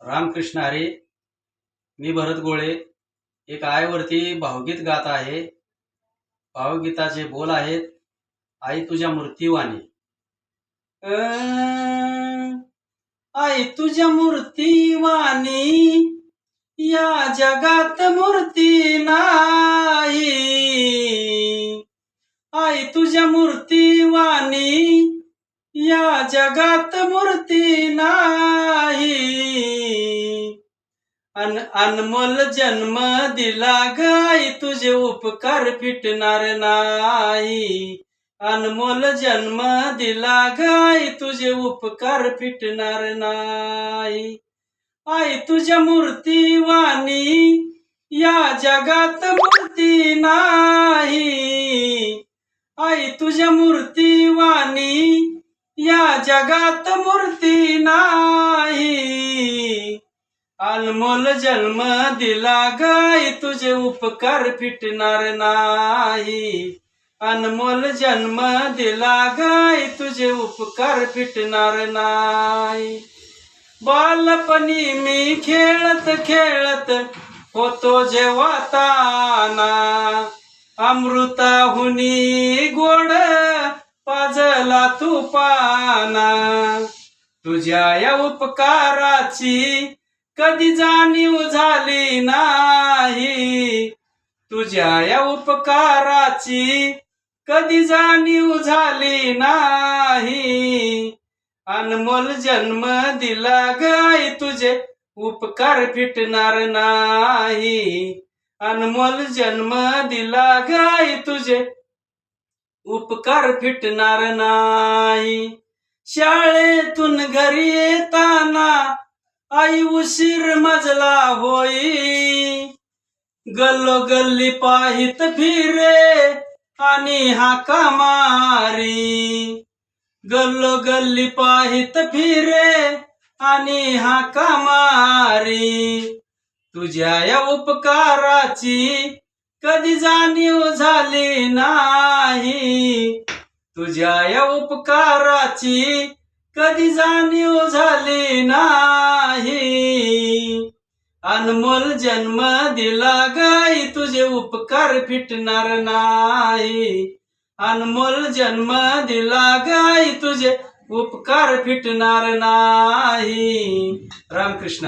रामकृष्ण हरे मी भरत गोळे. एक आईवरती भावगीत गात आहे. भावगीताचे बोल आहेत आई तुझ्या मूर्तीवाणी. आई तुझ्या मूर्तीवाणी या जगात मूर्ती नाही. आई तुझ्या मूर्तीवाणी या जगात मूर्ती नाही. अन अनमोल जन्म दिला गाई तुझे उपकार फिटणार नाही. अनमोल जन्म दिला गाई तुझे उपकार फिटणार नाही. आई तुझ्या मूर्ती वाणी या जगात मूर्ती नाही. आई तुझ्या मूर्ती वाणी या जगात मूर्ती नाही. अनमोल जन्म दिला गाई तुझे उपकार फिटणार नाही. अनमोल जन्म दिला गाई तुझे उपकार फिटणार नाही. बालपणी मी खेळत खेळत होतो जेव्हा ताना अमृताहुनी गोड पाजला तू पाना तुझ्या या उपकाराची कधी जाणीव झाली नाही? तुझ्या या उपकाराची कधी जाणीव झाली नाही? अनमोल जन्म दिला गाय तुझे उपकार फिटणार नाही. अनमोल जन्म दिला गाय तुझे उपकार फिटणार नाही. शाळेतून घरी येताना आई उशीर मजला होई गल्लो गल्ली पाहित फिरे आणि हाका मारी. गल्लो गल्ली पाहित फिरे आणि हाका मारी. तुझ्या या उपकाराची कधी जाणीव झाली नाही. तुझ्या या उपकाराची कधी जाणीव झाली नाही. अनमोल जन्म दिला गाई तुझे उपकार फिटणार नाही. अनमोल जन्म दिला गाई तुझे उपकार फिटणार नाही. रामकृष्ण